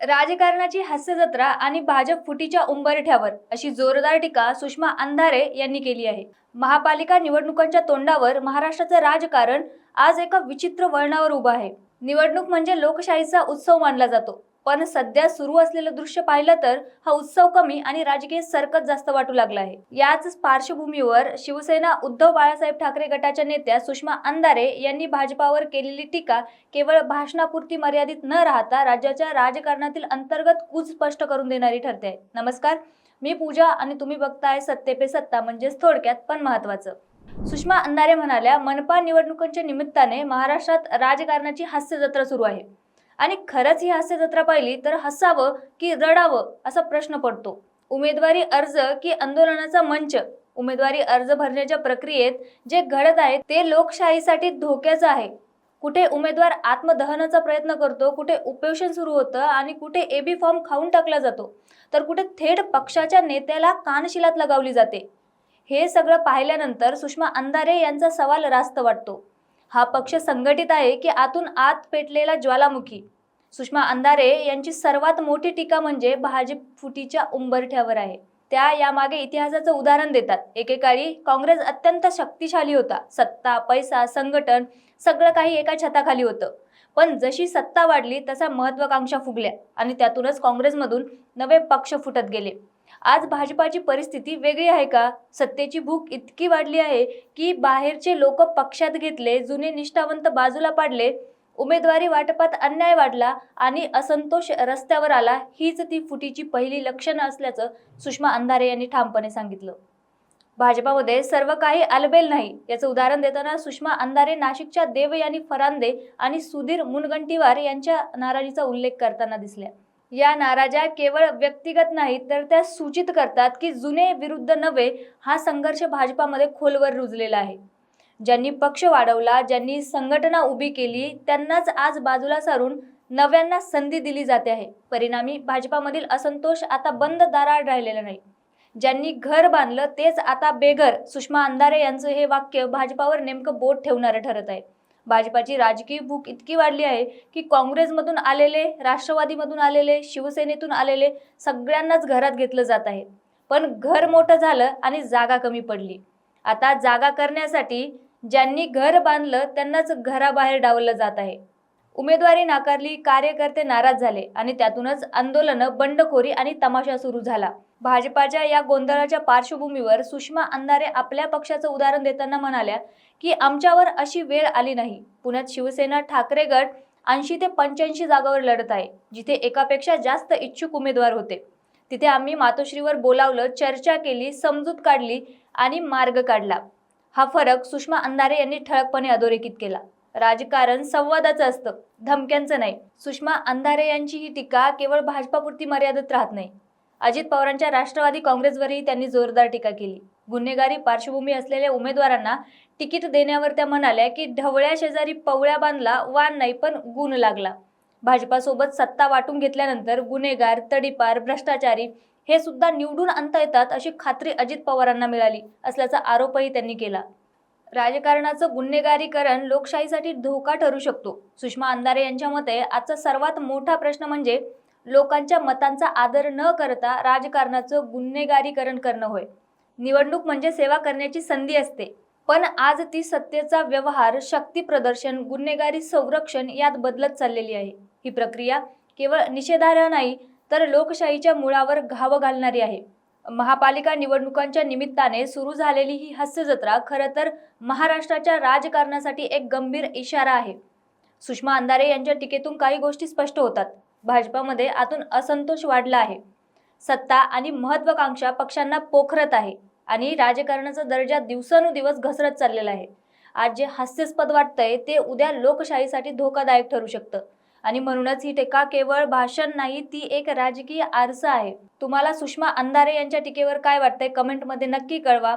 राजकारणाची हास्यजत्रा आणि भाजप फुटीच्या उंबरठ्यावर अशी जोरदार टीका सुषमा अंधारे यांनी केली आहे. महापालिका निवडणुकांच्या तोंडावर महाराष्ट्राचं राजकारण आज एका विचित्र वळणावर उभं आहे. निवडणूक म्हणजे लोकशाहीचा उत्सव मानला जातो. पण सध्या सुरू असलेलं दृश्य पाहिलं तर हा उत्सव कमी आणि राजकीय सरकत जास्त वाटू लागला आहे. याच पार्श्वभूमीवर शिवसेना उद्धव बाळासाहेब ठाकरे गटाच्या नेत्या सुषमा अंधारे यांनी भाजपावर केलेली टीका केवळ भाषणापुरती मर्यादित न राहता राज्याच्या राजकारणातील अंतर्गत कूच स्पष्ट करून देणारी ठरते. आहे नमस्कार मी पूजा आणि तुम्ही बघताय सत्ते पे सत्ता म्हणजेच थोडक्यात पण महत्वाचं सुषमा अंधारे म्हणाल्या मनपा निवडणुकांच्या निमित्ताने महाराष्ट्रात राजकारणाची हास्यजत्रा सुरू आहे. आणि खरंच ही हास्यजत्रा पाहिली तर हसावं की रडावं असा प्रश्न पडतो. उमेदवारी अर्ज की आंदोलनाचा मंच? उमेदवारी अर्ज भरण्याच्या प्रक्रियेत जे घडत आहे ते लोकशाहीसाठी धोक्याचं आहे. कुठे उमेदवार आत्मदहनाचा प्रयत्न करतो कुठे उपोषण सुरू होतं आणि कुठे एबी फॉर्म खाऊन टाकला जातो तर कुठे थेट पक्षाच्या नेत्याला कानशिलात लगावली जाते. हे सगळं पाहिल्यानंतर सुषमा अंधारे यांचा सवाल रास्त वाटतो. हा पक्ष संघटित आहे की आतून आत पेटलेला ज्वालामुखी. सुषमा अंधारे यांची सर्वात मोठी टीका म्हणजे भाजप फुटीच्या उंबरठ्यावर आहे. त्या यामागे इतिहासाचं उदाहरण देतात. एकेकाळी काँग्रेस अत्यंत शक्तिशाली होता. सत्ता पैसा संघटन सगळं काही एका छताखाली होतं. पण जशी सत्ता वाढली तसा महत्वाकांक्षा फुगल्या आणि त्यातूनच काँग्रेसमधून नवे पक्ष फुटत गेले. आज भाजपाची परिस्थिती वेगळी आहे का? सत्तेची भूक इतकी वाढली आहे की बाहेरचे लोक पक्षात घेतले जुने निष्ठावंत बाजूला पाडले उमेदवारी वाटपात अन्याय वाढला आणि असंतोष रस्त्यावर आला हीच ती फुटीची पहिली लक्षणं असल्याचं सुषमा अंधारे यांनी ठामपणे सांगितलं. भाजपामध्ये सर्व काही अलबेल नाही याचं उदाहरण देताना सुषमा अंधारे नाशिकच्या देवयानी फरांदे आणि सुधीर मुनगंटीवार यांच्या नाराजीचा उल्लेख करताना दिसल्या. या नाराजा केवळ व्यक्तिगत नाहीत तर त्या सूचित करतात की जुने विरुद्ध नवे हा संघर्ष भाजपामध्ये खोलवर रुजलेला आहे. ज्यांनी पक्ष वाढवला ज्यांनी संघटना उभी केली त्यांनाच आज बाजूला सारून नव्यांना संधी दिली जाते आहे. परिणामी भाजपामधील असंतोष आता बंद दाराळ राहिलेला नाही. ज्यांनी घर बांधलं तेच आता बेघर. सुषमा अंधारे यांचं हे वाक्य भाजपावर नेमकं बोट ठेवणारं ठरत आहे. भाजपाची राजकीय भूक इतकी वाढली आहे की काँग्रेसमधून आलेले राष्ट्रवादीमधून आलेले शिवसेनेतून आलेले सगळ्यांनाच घरात घेतलं जात आहे. पण घर मोठं झालं आणि जागा कमी पडली. आता जागा करण्यासाठी ज्यांनी घर बांधलं त्यांनाच घराबाहेर डावलं जात आहे. उमेदवारी नाकारली कार्यकर्ते नाराज झाले आणि त्यातूनच आंदोलनं बंडखोरी आणि तमाशा सुरू झाला. भाजपाच्या या गोंधळाच्या पार्श्वभूमीवर सुषमा अंधारे आपल्या पक्षाचं उदाहरण देताना म्हणाल्या की आमच्यावर अशी वेळ आली नाही. पुण्यात शिवसेना ठाकरे गट ऐंशी ते पंच्याऐंशी जागावर लढत आहे जिथे एकापेक्षा जास्त इच्छुक उमेदवार होते. तिथे आम्ही मातोश्रीवर बोलावलं चर्चा केली समजूत काढली आणि मार्ग काढला. हा फरक सुषमा अंधारे यांनी ठळकपणे अधोरेखित केला. राजकारण संवादाचं असतं. धमक्यांचं नाही. सुषमा अंधारे यांची ही टीका केवळ भाजपापुरती मर्यादित राहत नाही. अजित पवारांच्या राष्ट्रवादी काँग्रेसवरही त्यांनी जोरदार टीका केली. गुन्हेगारी पार्श्वभूमी असलेल्या उमेदवारांना तिकीट देण्यावर त्या म्हणाल्या की ढवळ्या शेजारी पवळ्या बांधला वान नाही पण गुण लागला. भाजपासोबत सत्ता वाटून घेतल्यानंतर गुन्हेगार तडीपार भ्रष्टाचारी हे सुद्धा निवडून आणता येतात अशी खात्री अजित पवारांना मिळाली असल्याचा आरोपही त्यांनी केला. राजकारणाचं गुन्हेगारीकरण लोकशाहीसाठी धोका ठरू शकतो. सुषमा अंधारे यांच्या मते आजचा सर्वात मोठा प्रश्न म्हणजे लोकांच्या मतांचा आदर न करता राजकारणाचं गुन्हेगारीकरण करणं होय. निवडणूक म्हणजे सेवा करण्याची संधी असते. पण आज ती सत्तेचा व्यवहार शक्ती प्रदर्शन गुन्हेगारी संरक्षण यात बदलत चाललेली आहे. ही प्रक्रिया केवळ निषेधार्ह नाही तर लोकशाहीच्या मुळावर घाव घालणारी आहे. महापालिका निवडणुकांच्या निमित्ताने सुरू झालेली ही हास्य जत्रा खरं तर महाराष्ट्राच्या राजकारणासाठी एक गंभीर इशारा आहे. सुषमा अंधारे यांच्या टीकेतून काही गोष्टी स्पष्ट होतात. भाजपामध्ये आतून असंतोष वाढला आहे. सत्ता आणि महत्वाकांक्षा पक्षांना पोखरत आहे आणि राजकारणाचा दर्जा दिवसानुदिवस घसरत चाललेला आहे. आज जे हास्यास्पद वाटतंय ते उद्या लोकशाहीसाठी धोकादायक ठरू शकतं. आणि म्हणूनच ही टीका केवळ भाषण नाही ती एक राजकीय आरसा आहे. तुम्हाला सुषमा अंधारे यांच्या टीकेवर काय वाटतंय? कमेंटमध्ये नक्की कळवा.